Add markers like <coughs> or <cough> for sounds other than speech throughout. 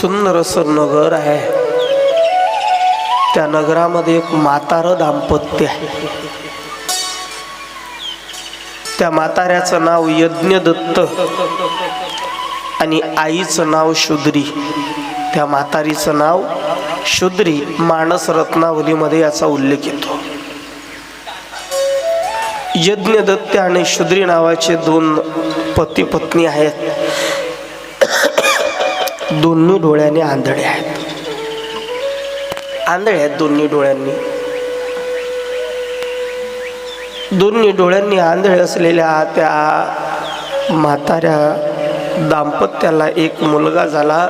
सुंदर असं नगर आहे. त्या नगरामध्ये एक म्हातारं दाम्पत्य आहे. त्या म्हाताऱ्याचं नाव यज्ञदत्त आणि आईचं नाव शुद्री. त्या म्हातारीचं नाव शुद्री माणस रत्नावलीमध्ये याचा उल्लेख येतो. यज्ञदत्त आणि शुद्री नावाचे दोन पती पत्नी आहेत. दोन्ही डोळ्याने आंधळे आहेत. आंधळे आहेत दोन्ही डोळ्यांनी. दोन्ही डोळ्यांनी आंधळे असलेल्या त्या म्हाताऱ्या दाम्पत्याला एक मुलगा झाला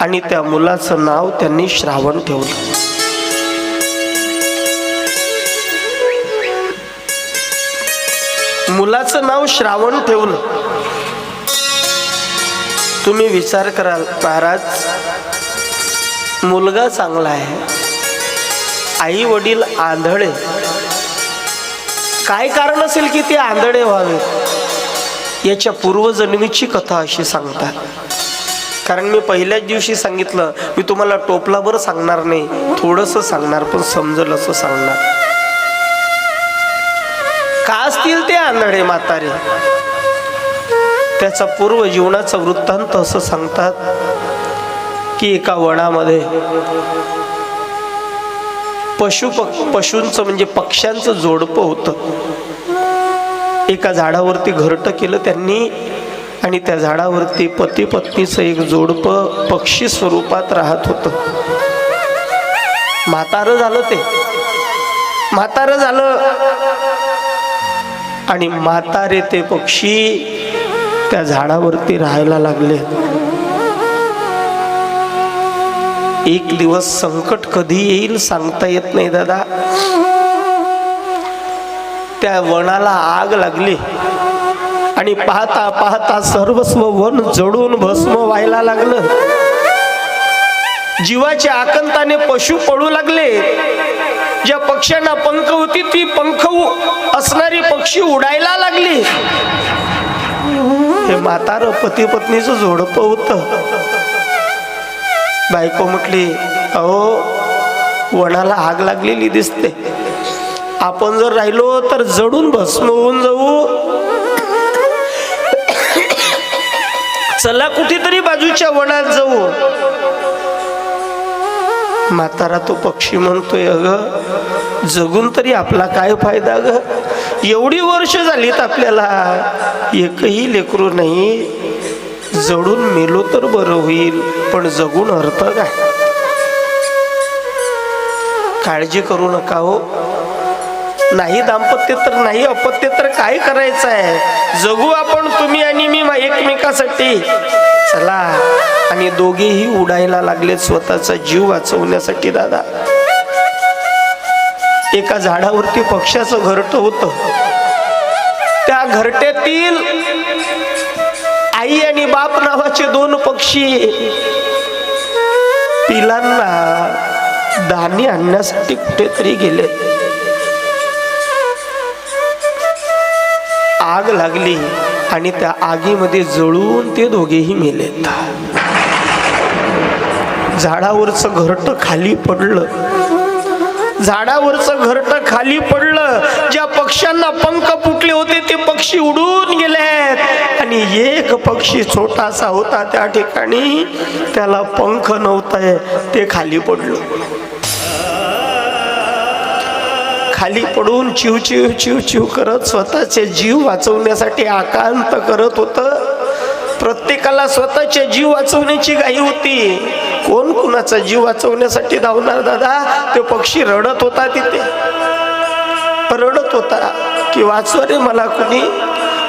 आणि त्या मुलाचं नाव त्यांनी श्रावण ठेवलं. मुलाचं नाव श्रावण ठेवलं. तुम्ही विचार कराल महाराज. मुलगा चांगला आहे. आई वडील आंधळे. काय कारण असेल की ते आंधळे व्हावे याच्या पूर्वजन्मीची कथा अशी सांगतात. कारण मी पहिल्याच दिवशी सांगितलं मी तुम्हाला टोपलाभर सांगणार नाही. थोडंसं सांगणार पण समजल असं सांगणार. का असतील ते आंधळे म्हातारे? त्याचा पूर्व जीवनाचा वृत्तांत असं सांगतात की एका वनामध्ये पशु पशूंचं म्हणजे पक्ष्यांचं जोडपं होतं. एका झाडावरती घरटं केलं त्यांनी आणि त्या झाडावरती पती पत्नीचं एक जोडपं पक्षी स्वरूपात राहत होतं. म्हातारं झालं ते. म्हातारं झालं. आणि म्हातारे ते पक्षी त्या झाडावरती राहायला लागले. एक दिवस संकट कधी येईल सांगता येत नाही दादा. त्या वनाला आग लागली. आणि पाहता पाहता सर्वस्व वन जडून भस्म व्हायला लागलं. जीवाच्या आकंताने पशु पडू लागले. ज्या पक्ष्यांना पंख होती ती पंख असणारी पक्षी उडायला लागली. हे म्हातार पती पत्नीचं झोडप होतं. बायको म्हटली अहो वनाला आग लागलेली दिसते. आपण जर राहिलो तर जडून भस्म होऊन जाऊ. चला कुठेतरी बाजूच्या वनात जाऊ. म्हातारा तो पक्षी म्हणतोय अग जगून तरी आपला काय फायदा ग? एवढी वर्ष झालीत आपल्याला. एकही लेकरू नाही. जडून मेलो तर बरं होईल पण जगून अर्थ काय काळजी करू नका हो. नाही दाम्पत्य तर नाही अपत्य तर काय करायचं आहे? जगू आपण तुम्ही आणि मी एकमेकासाठी. चला आणि दोघेही उडायला लागले स्वतःचा जीव वाचवण्यासाठी दादा. एका झाडावरती पक्ष्याचं घरट होत. त्या घरट्यातील आई आणि बाप नावाचे दोन पक्षी पिलांना दाणे आणण्यासाठी कुठेतरी गेले. आग लागली आणि त्या आगीमध्ये जळून ते दोघेही मेलेत. झाडावरचं घरट खाली पडलं. झाडावरचं घरट खाली पडलं. ज्या पक्ष्यांना पंख फुटले होते ते पक्षी उडून गेलेत आणि एक पक्षी छोटासा होता त्या ठिकाणी. त्याला पंख नव्हतंय ते खाली पडलं. खाली पडून चिव चिव चिव चिव करत स्वतःचे जीव वाचवण्यासाठी आकांत करत होत. प्रत्येकाला स्वतःचे जीव वाचवण्याची घाई होती. कोण कुणाचा जीव वाचवण्यासाठी धावणार दादा? तो पक्षी रडत होता तिथे. रडत होता की वाचवा रे मला कुणी.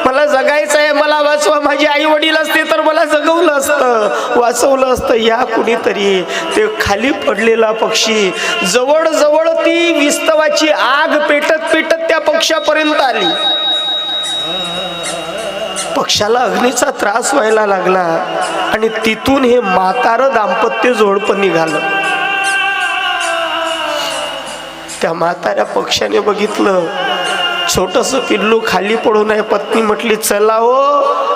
मला जगायचं आहे मला वाचवा. माझी आई वडील असते तर मला जगवलं असतं. वाचवलं असतं या कुणीतरी. ते खाली पडलेला पक्षी. जवळ जवळ ती विस्तवाची आग पेटत पेटत त्या पक्षापर्यंत आली. पक्षाला अग्नीचा त्रास व्हायला लागला आणि तिथून हे म्हातारं दाम्पत्य जोडपं निघालं. त्या म्हाताऱ्या पक्षाने बघितलं छोटस पिल्लू खाली पडू नये पत्नी म्हटली चला हो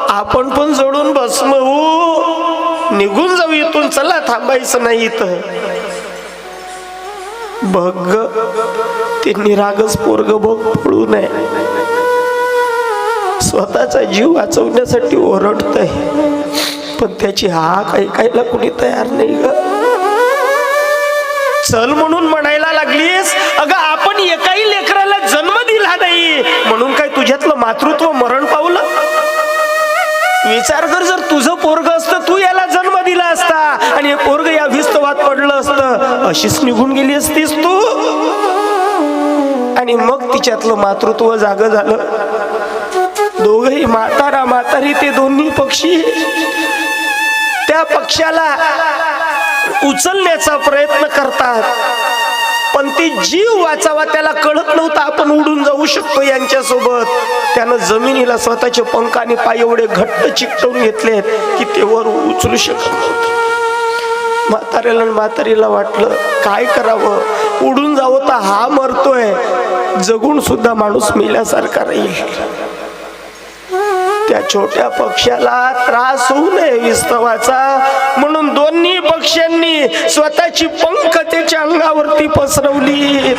आपण पण जोडून भस्म हो. निघून जाऊ इथून चला थांबायचं नाही इथं. बघ ते निरागस पोरग बघ पडू नये. स्वतःचा जीव वाचवण्यासाठी ओरडतय. पण त्याची हाक ऐकायला कुणी तयार नाही ग. चल म्हणून म्हणायला लागलीस अगं आपण एकाही लेकराला जन्म दिला नाही. म्हणून काय तुझ्यातलं मातृत्व मरण पावलं? विचार कर जर तुझं पोरग असतं तू याला जन्म दिला असता. आणि हे पोरग या विस्तवात पडलं असतं. अशीच निघून गेली असतीस तू. आणि मग तिच्यातलं मातृत्व जाग झालं. दोघही म्हातारा म्हातारी ते दोन्ही पक्षी. त्या पक्षाला उचलण्याचा प्रयत्न करतात. पण ती जीव वाचावा त्याला कळत नव्हतं आपण उडून जाऊ शकतो यांच्यासोबत. त्यानं जमिनीला स्वतःचे पंख आणि पाय एवढे घट्ट चिकटवून घेतलेत की ते वर उचलू शकत नव्हते. म्हाताऱ्याला म्हातारीला वाटलं काय करावं? उडून जावं तर हा मरतोय. जगून सुद्धा माणूस मेल्यासारखा राहील. त्या छोट्या पक्षाला त्रास होऊ नये विस्तवाचा. म्हणून दोन्ही पक्षांनी स्वतःची पंख त्याच्या अंगावरती पसरवली.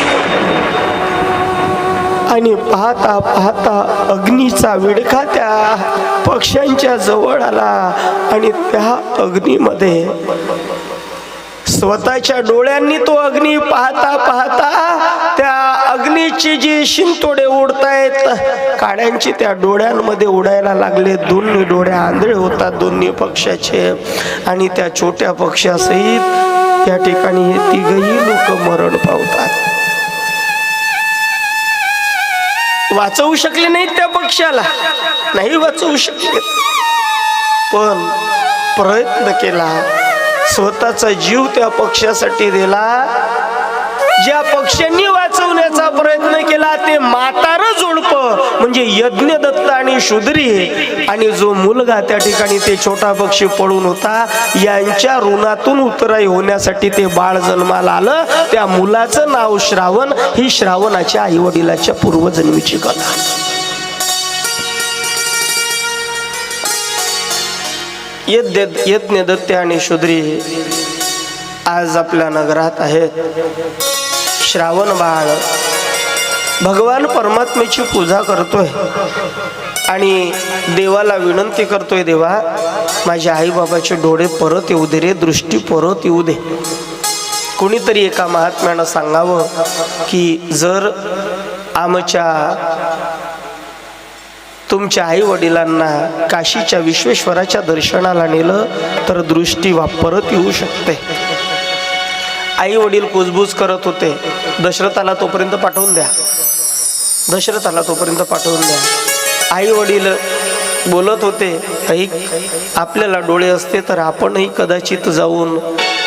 आणि पाहता पाहता अग्नीचा विडखा त्या पक्ष्यांच्या जवळ आला. आणि त्या अग्नीमध्ये स्वतःच्या डोळ्यांनी तो अग्नी पाहता पाहता काळ्यांची जी शिंतोडे उडतायत काळ्यांची त्या डोळ्यांमध्ये उडायला लागले. दोन्ही डोळे आंधळे होतात दोन्ही पक्षाचे. आणि त्या छोट्या पक्षासहित त्या ठिकाणी हे तिघही लोक मरण पावतात. वाचवू शकले नाहीत त्या पक्षाला. नाही वाचवू शकले. पण प्रयत्न केला. स्वतःचा जीव त्या पक्षासाठी दिला. ज्या पक्ष्यांनी वाचवण्याचा प्रयत्न केला ते मातार जोडप म्हणजे यज्ञ दत्त आणि शुद्री आणि जो मुलगा त्या ठिकाणी ते छोटा पक्षी पळून होता यांच्या ऋणातून उतराई होण्यासाठी ते बाळ जन्माला आलं. त्या मुलाचं नाव श्रावण. ही श्रावणाच्या आई वडिलाच्या पूर्वजन्मीची कथा. यज्ञ यज्ञ दत्ते आणि शुद्री आज आपल्या नगरात आहेत. श्रावण बाळ. भगवान परमात्म्याची पूजा करतोय. आणि देवाला विनंती करतोय देवा माझ्या आई बाबाचे डोळे परत येऊ दे रे दृष्टी परत येऊ दे. कोणीतरी एका महात्म्यानं सांगावं की जर आमच्या तुमच्या आई वडिलांना काशीच्या विश्वेश्वराच्या दर्शनाला नेलं तर दृष्टी वा परत येऊ शकते. आई वडील कुजबूज करत होते. दशरथाला तोपर्यंत पाठवून द्या. दशरथाला तोपर्यंत पाठवून द्या. आई वडील बोलत होते काही आपल्याला डोळे असते तर आपणही कदाचित जाऊन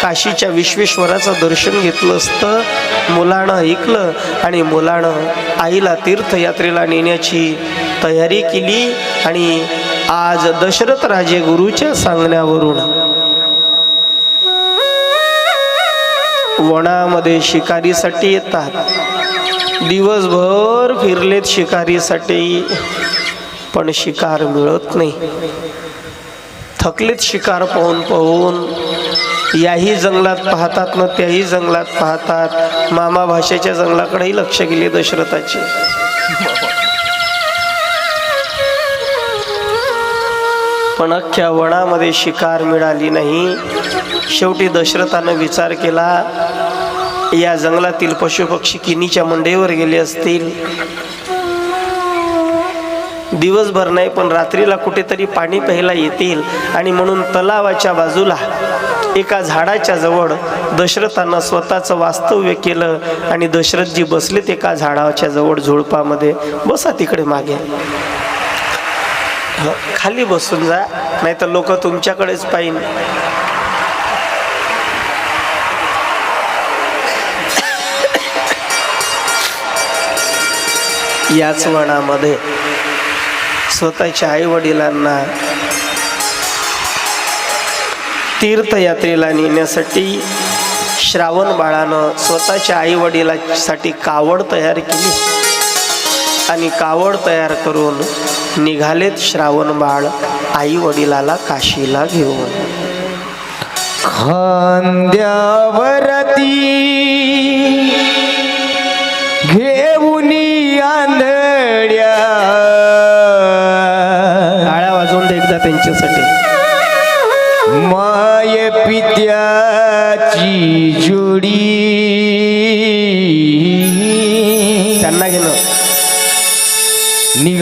काशीच्या विश्वेश्वराचं दर्शन घेतलं असतं. मुलानं ऐकलं आणि मुलानं आईला तीर्थयात्रेला नेण्याची तयारी केली आणि आज दशरथ राजे गुरुच्या सांगण्यावरून वनामध्ये शिकारीसाठी येतात. दिवसभर फिरलेत शिकारीसाठी पण शिकार मिळत नाही. थकलेत शिकार पाहून पाहून याही जंगलात पाहतात ना त्याही जंगलात पाहतात. मामा भाषेच्या जंगलाकडेही लक्ष गेले दशरथाचे. पण अख्ख्या वनामध्ये शिकार मिळाली नाही. शेवटी दशरथानं विचार केला या जंगलातील पशुपक्षी किनीच्या मंडईवर गेले असतील. दिवसभर नाही पण रात्रीला कुठेतरी पाणी प्यायला येतील आणि म्हणून तलावाच्या बाजूला एका झाडाच्या जवळ दशरथानं स्वतःचं वास्तव्य केलं आणि दशरथजी बसलेत एका झाडाच्या जवळ झुडपामध्ये. बसा तिकडे मागे. खाली बसून जा नाही तर लोक तुमच्याकडेच पाहिन. याच वनामध्ये स्वतःच्या आईवडिलांना तीर्थयात्रेला नेण्यासाठी श्रावण बाळानं स्वतःच्या आईवडिलासाठी कावड तयार केली. आणि कावड तयार करून निघालेत श्रावण बाळ आईवडिलाला काशीला घेऊन. खांद्यावरती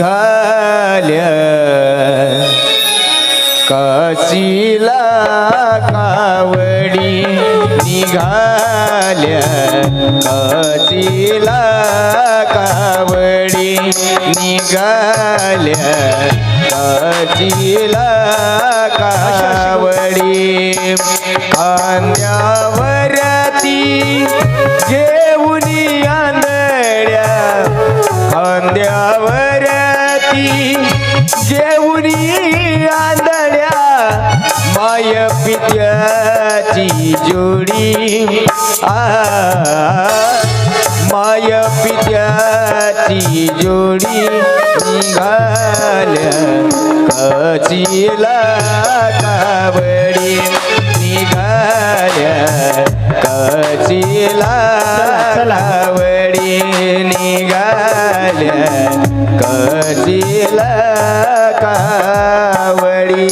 निघाल्या काशीला कावडी निघाल्या. काशीला कावडी निघाल्या. काशीला जोडी. आ माय पित्याची जोडी निघाल्या. कचीला कावडी निघाल्या. कचीला कावडी निघाल्या. कचीला कावडी.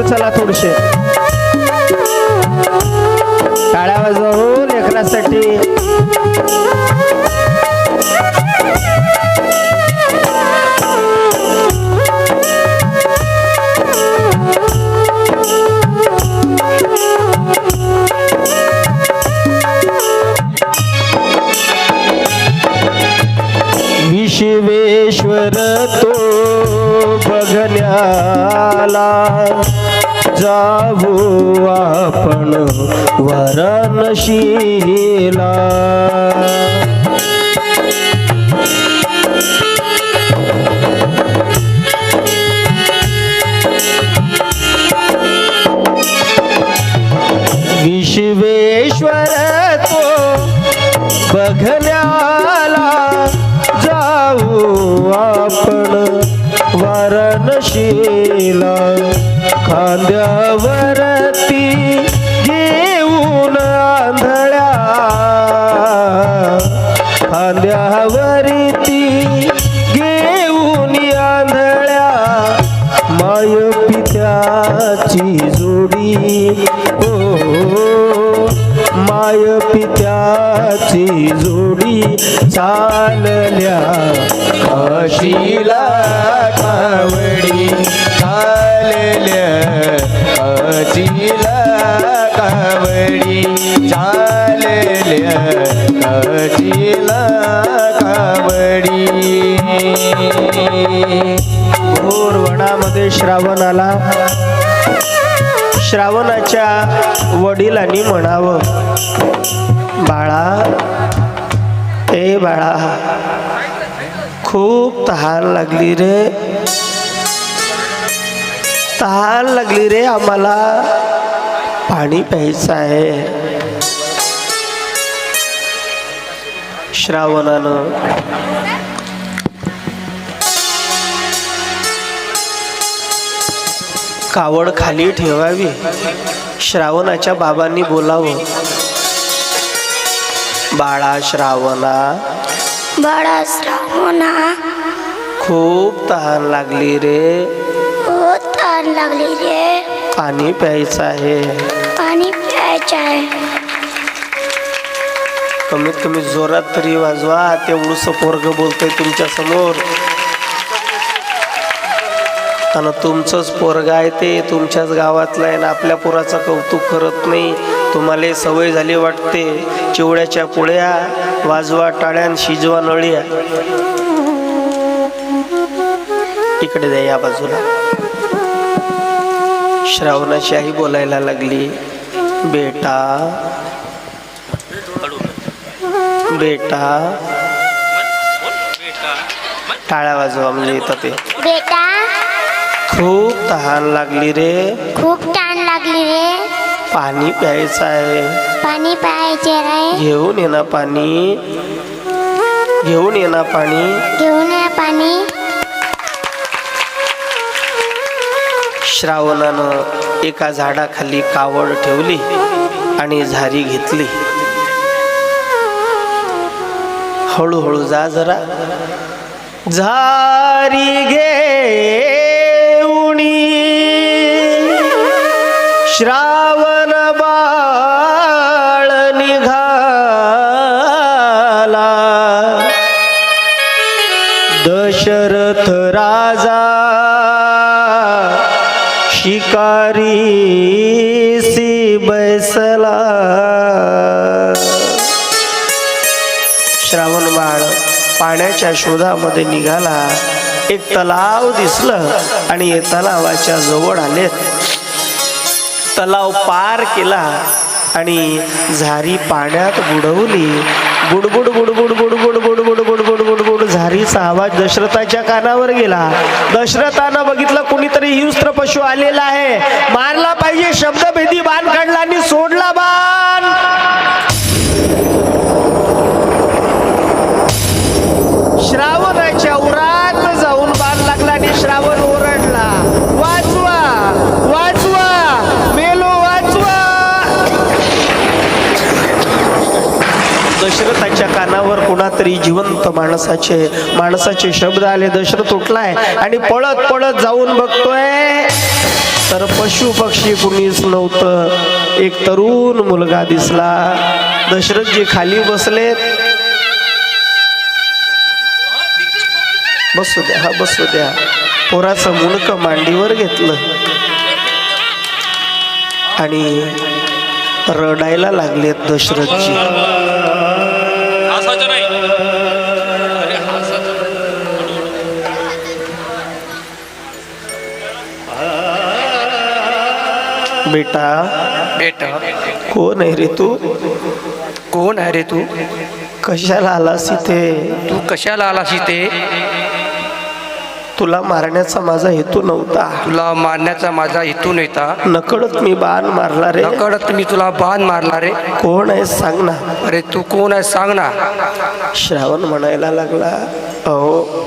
चला समोर बघण्याला चालल्या अशिला कावडी चालल्या काशीला कावडी चालल्या काशीला कावडी. घोर वनामध्ये श्रावण आला श्रावणाच्या वडिलांनी म्हणावं बाळा हे बाळा खूप तहान लागली रे। तहान लागली रे आम्हाला। पाणी प्यायचं आहे। श्रावणानं। कावड खाली ठेवावी। श्रावणाच्या बाबांनी बोलावं। बाळा श्रावणा. बडा श्रावणा. खूप तहान लागली रे. बहुत ताण लागली रे. पाणी प्यायचं आहे. पाणी प्यायचं आहे. कमीत कमी जोरात तरी वाजवा. तेवढंसं पोरग बोलतंय तुमच्यासमोर. आणि तुमचंच पोरग आहे ते. तुमच्याच गावातलं आहे ना आपल्या पोराचं कौतुक करत नाही. तुम्हाला सवय झाली वाटते. चिवड्याच्या पोळ्या वाजवा टाळ्यान शिजवा नळ्या. इकडे द्या या बाजूला. श्रावणाची आई बोलायला लागली बेटा बेटा टाळ्या वाजवा म्हणजे येतं ते. बेटा खूप तहान लागली रे. खूप ताण लागली रे. पाणी प्यायचं आहे. पाणी प्यायचे रे घेऊन ये ना पाणी. घेऊन ये ना पाणी. घेऊन या पाणी. श्रावणानं एका झाडाखाली कावड ठेवली आणि झारी घेतली. हळूहळू जा जरा. झारी घेऊनी श्रावण बैसला श्रावण बाळ पाण्याच्या शोधामध्ये निघाला एक तलाव दिसलं आणि तलावाच्या जवळ आले तलाव पार केला आणि झारी पाण्यात बुडवली बुडबुड बुडबुड बुडबुड बुडबुड बुडबुड बुडबुड झारीचा आवाज दशरथाच्या कानावर गेला दशरथानं बघितलं कुणीतरी हिंस्त्र पशु आलेला आहे. मारला पाहिजे शब्दभेदी बाण काढला आणि सोडला बा त्यांच्या कानावर कुणातरी जिवंत माणसाचे माणसाचे शब्द आले दशरथ उठलाय आणि पळत पळत जाऊन बघतोय. तर पशु पक्षी कुणीच नव्हतं. एक तरुण मुलगा दिसला. दशरथजी खाली बसलेत. बसू द्या हा बसू द्या. पोराचं मुंडकं मांडीवर घेतलं. आणि रडायला लागलेत दशरथजी. बेटा? बेटा। कोण आहे रे तू? कोण आहे रे तू? कशाला आलास इथे? तू कशाला आलास इथे? तुला मारण्याचा माझा हेतू नव्हता. तुला मारण्याचा माझा इथून येता नकळत मी बाण मारला रे. नकळत मी तुला बाण मारला रे. कोण आहे सांग ना. अरे तू कोण आहे सांग ना. श्रावण म्हणायला लागला. अहो.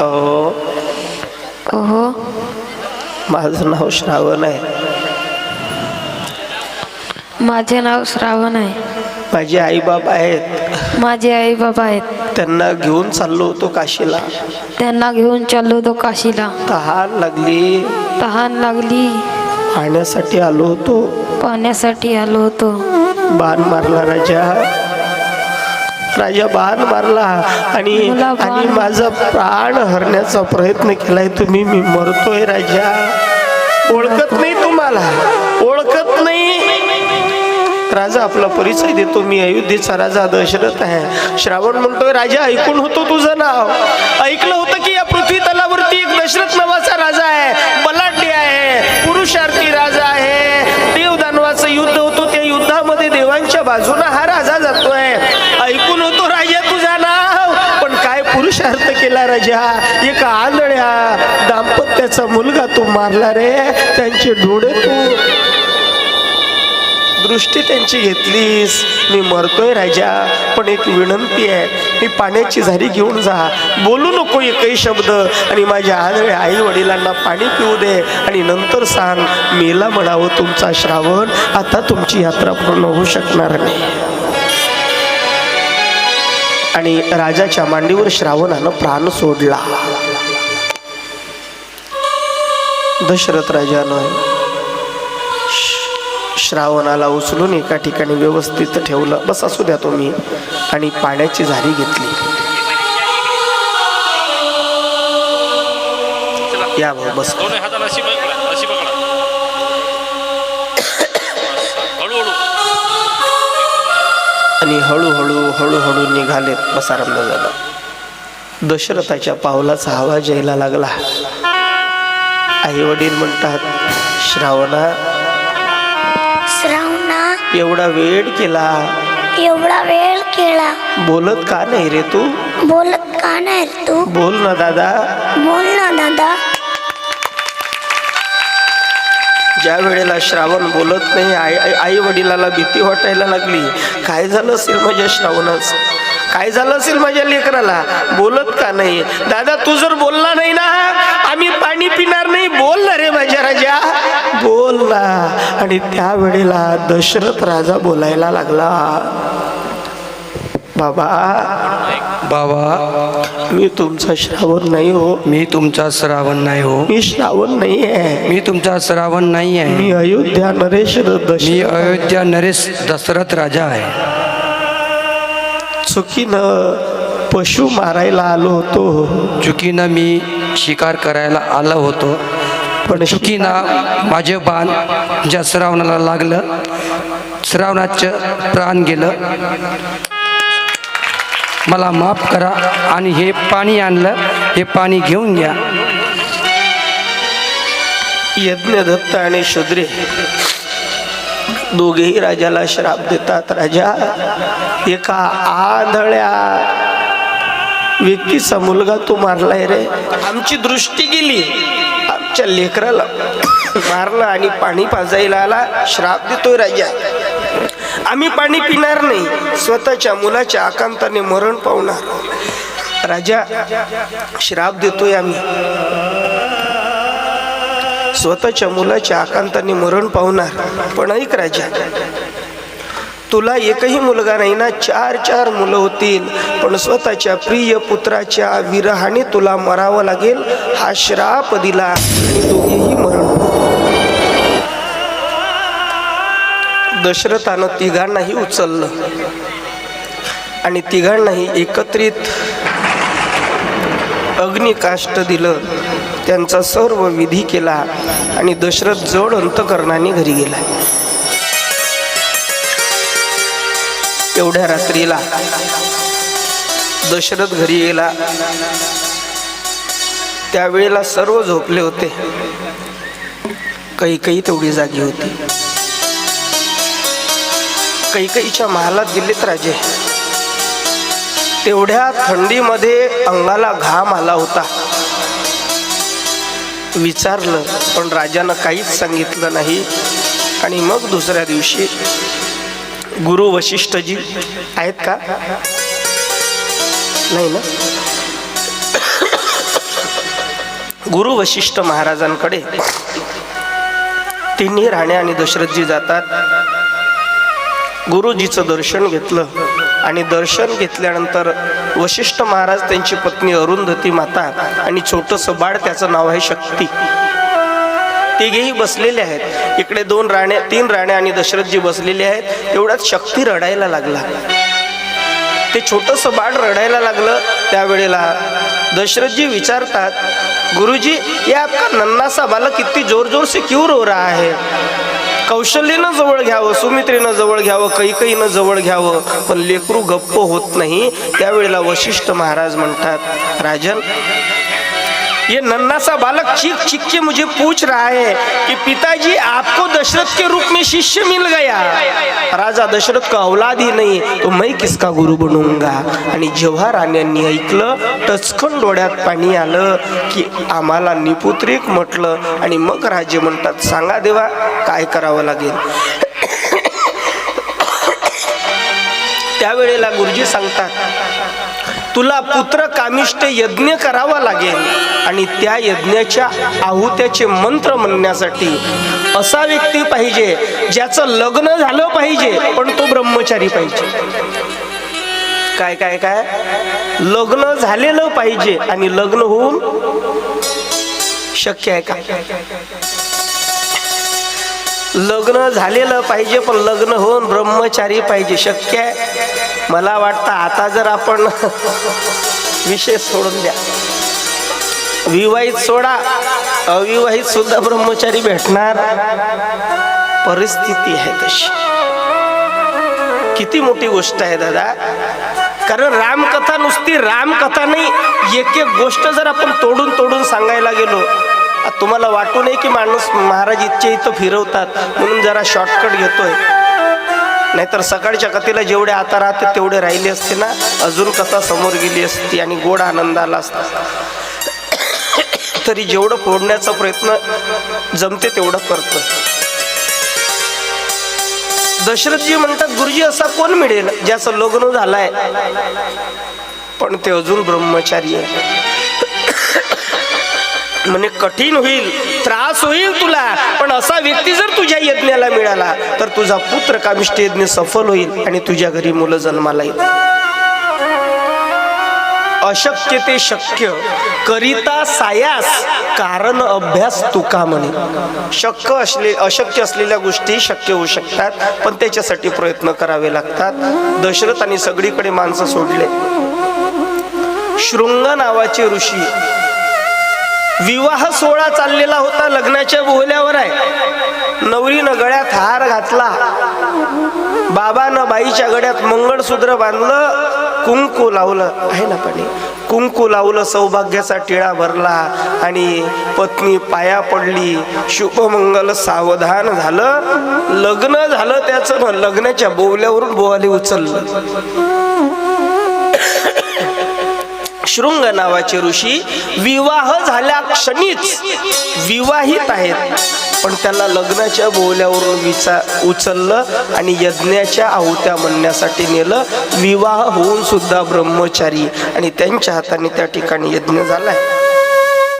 अहो. हो माझं नाव श्रावण आहे. माझे नाव श्रावण आहे. माझे आई बाबा आहेत. माझे आई बाबा आहेत. त्यांना घेऊन चाललो होतो काशीला. त्यांना घेऊन चाललो होतो काशीला. तहान लागली. तहान लागली. पाण्यासाठी आलो होतो. पाण्यासाठी आलो होतो. बाण मारला राजा राजा बाण मारला आणि आणि माझा प्राण हरण्याचा प्रयत्न केलाय. तुम्ही मी मरतोय राजा. ओळखत नाही तुम्हाला. ओळखत नाही. राजा आपला परिचय देतो. मी अयोध्येचा राजा दशरथ आहे. श्रावण म्हणतोय राजा ऐकून होतो तुझं नाव? ऐकलं होतं की या पृथ्वी तलावरती एक दशरथ नावाचा राजा आहे? बलाढ्य आहे. पुरुषार्थी राजा आहे. देव दानवाचं युद्ध होतो. त्या युद्धामध्ये देवांच्या बाजूने हा पुरुषार्थ केला एका आंधळ्या दाम्पत्याचा मुलगा तू मारला रे त्यांचे डोळे तू. दृष्टी त्यांची घेतलीस. मी मरतोय राजा पण एक विनंती आहे मी पाण्याची झारी घेऊन जा. बोलू नको एकही शब्द आणि माझ्या आदळे आई वडिलांना पाणी पिऊ दे आणि नंतर सांग मेला म्हणावं तुमचा श्रावण आता तुमची यात्रा पूर्ण होऊ शकणार नाही. आणि राजाच्या मांडीवर श्रावणानं प्राण सोडला. दशरथ राजानं श्रावणाला उचलून एका ठिकाणी व्यवस्थित ठेवलं. बस असू द्या तुम्ही. आणि पाण्याची झारी घेतली. या भाऊ बस. आणि हळूहळू हळूहळू निघाले बस आरंभ झाला दशरथाच्या पावलाचा आवाज यायला लागला. आई वडील म्हणतात श्रावणा श्रावणा एवढा वेळ केला. एवढा वेळ केला. बोलत का नाही रे तू? बोलत का नाही तू? बोल ना दादा. बोल ना दादा. ज्या वेळेला श्रावण बोलत नाही आई आई- वडिलाला भीती वाटायला लागली. काय झालं असेल माझ्या श्रावणाच? काय झालं असेल माझ्या लेकराला? बोलत का नाही? दादा तू जर बोलला नाही ना आम्ही पाणी पिणार नाही. बोल ना रे माझ्या राजा. बोल ना. आणि त्यावेळेला दशरथ राजा बोलायला लागला. बाबा बाबा मी तुमचा श्रावण नाही हो. मी तुमचा श्रावण नाही हो. मी श्रावण नाही आहे. मी तुमचा श्रावण नाही आहे. मी अयोध्या नरेश मी अयोध्या नरेश दशरथ राजा आहे. चुकीनं पशु मारायला आलो होतो. चुकीनं मी शिकार करायला आलो होतो. पण चुकीनं माझे बाण ज्या श्रावणाला लागलं श्रावणाचं प्राण गेलं. मला माफ करा आणि हे पाणी आणलं हे पाणी घेऊन घ्या. यज्ञदत्त आणि शूद्रे दोघेही राजाला श्राप देतात. राजा एका आधळ्या व्यक्तीचा मुलगा तू मारलाय रे. आमची दृष्टी गेली. आमच्या लेकराला मारलं आणि पाणी पाजायला आला. श्राप देतोय राजा. आम्ही पाणी पिणार नाही. स्वतःच्या मुलाच्या आकांताने मरण पावणार. राजा श्राप देतोय आम्ही. स्वतःच्या मुलाच्या आकांताने मरण पावणार. पण ऐक राजा तुला एकही मुलगा नाही ना चार चार मुलं होतील. पण स्वतःच्या प्रिय पुत्राच्या विरहाने तुला मरावं लागेल हा श्राप दिला. आणि दोघेही मरण दशरथानं तिघांनाही उचललं. आणि तिघांनाही एकत्रित अग्निकाष्ट दिलं. त्यांचा सर्व विधी केला आणि दशरथ जोड अंतकरणाने घरी गेला. एवढ्या रात्रीला दशरथ घरी गेला. त्यावेळेला सर्व झोपले होते. काही काही तेवढी जागी होती. कैकईच्या महालात गेलेत राजे. तेवढ्या थंडीमध्ये अंगाला घाम आला होता. विचारलं पण राजानं काहीच सांगितलं नाही. आणि मग दुसऱ्या दिवशी गुरु वशिष्ठजी आहेत का? नाही ना? गुरु वशिष्ठ महाराजांकडे तिन्ही राणे आणि दशरथजी जातात. गुरुजीचं दर्शन घेतलं. आणि दर्शन घेतल्यानंतर वशिष्ठ महाराज त्यांची पत्नी अरुंधती माता आणि छोटंसं बाळ त्याचं नाव आहे शक्ती. तिघेही बसलेले आहेत. इकडे दोन राणे तीन राणे आणि दशरथजी बसलेले आहेत. तेवढ्यात शक्ती रडायला लागला. ते छोटंसं बाळ रडायला लागलं. त्यावेळेला दशरथजी विचारतात गुरुजी ये आपका नन्नासा बालक किती जोर जोर से क्यों रो रहा है? कौशल्यनं जवळ घ्यावं सुमित्रेनं जवळ घ्यावं कैकईनं जवळ घ्यावं पण लेकरू गप्प होत नाही. त्यावेळेला वशिष्ठ महाराज म्हणतात राजन ये नन्ना सा बालक चीख चीख के मुझे पूछ रहा है कि पिताजी आपको दशरथ के रूप में शिष्य मिल गया? राजा दशरथ का औलाद ही नहीं तो मैं किसका गुरु बनूंगा? आणि जेव्हा राण्यांनी ऐकलं टचकन डोळ्यात पाणी आलं की आम्हाला निपुत्रिक म्हटलं आणि मग राजे म्हणतात सांगा देवा काय करावं लागेल? <coughs> त्यावेळेला गुरुजी सांगतात तुला पुत्र कामिष्ट यज्ञ करावा लागेल. आणि त्या यज्ञाच्या आहुत्याचे मंत्र म्हणण्यासाठी असा व्यक्ती पाहिजे ज्याचं लग्न झालं पाहिजे पण तो ब्रह्मचारी पाहिजे. काय काय काय? लग्न झालेलं पाहिजे आणि लग्न होऊन शक्य आहे का? लग्न झालेलं पाहिजे पण लग्न होऊन ब्रह्मचारी पाहिजे शक्य आहे? मला वाटतं आता जर आपण विषय सोडून द्या. विवाहित सोडा. अविवाहित सुद्धा ब्रह्मचारी भेटणार. परिस्थिती आहे तशी. किती मोठी गोष्ट आहे दादा. कारण रामकथा नुसती रामकथा नाही एक एक गोष्ट जर आपण तोडून तोडून सांगायला गेलो तुम्हाला वाटू नये की माणूस महाराज इच्छे इथं फिरवतात म्हणून जरा शॉर्टकट घेतोय. नाहीतर सकाळच्या कथेला जेवढे आता राहते तेवढे राहिले असते ना. अजून कथा समोर गेली असती आणि गोड आनंद आला असता. तरी जेवढं फोडण्याचा प्रयत्न जमते तेवढं करतो दशरथजी म्हणतात गुरुजी असा कोण मिळेल ज्याचं लग्न झालंय? पण ते अजून ब्रह्मचारी आहे म्हणे कठीण होईल त्रास होईल तुला. असा व्यक्ती जर तुझ्या यज्ञाला मिळाला तर तुझा पुत्र कामिष्ट यज्ञ सफल होईल आणि तुझ्या घरी मुलं जन्माला येईल अशक्य ते शक्य. करिता सायास कारण अभ्यास तुका म्हणे. शक्य असले अशक्य असलेल्या गोष्टी शक्य होऊ शकतात पण त्याच्यासाठी प्रयत्न करावे लागतात. दशरथाने सगळीकडे माणसं सोडले. शृंग नावाचे ऋषी विवाह सोहळा चाललेला होता लग्नाच्या बोहल्यावर आहे. नवरीनं गळ्यात हार घातला. बाबानं बाईच्या गळ्यात मंगळसूत्र बांधलं कुंकू लावलं. आहे ना पाणी? कुंकू लावलं सौभाग्याचा टिळा भरला आणि पत्नी पाया पडली. शुभमंगल सावधान झालं. लग्न झालं त्याचं लग्नाच्या बोवल्यावरून बोवाले उचललं. शृंग नावाचे ऋषी विवाह झाल्या क्षणीच विवाहित आहेत. पण त्याला लग्नाच्या बोल्यावरून विचा उचललं आणि यज्ञाच्या आहुत्या म्हणण्यासाठी नेलं. विवाह होऊन सुद्धा ब्रह्मचारी आणि त्यांच्या हाताने त्या ठिकाणी यज्ञ झालाय.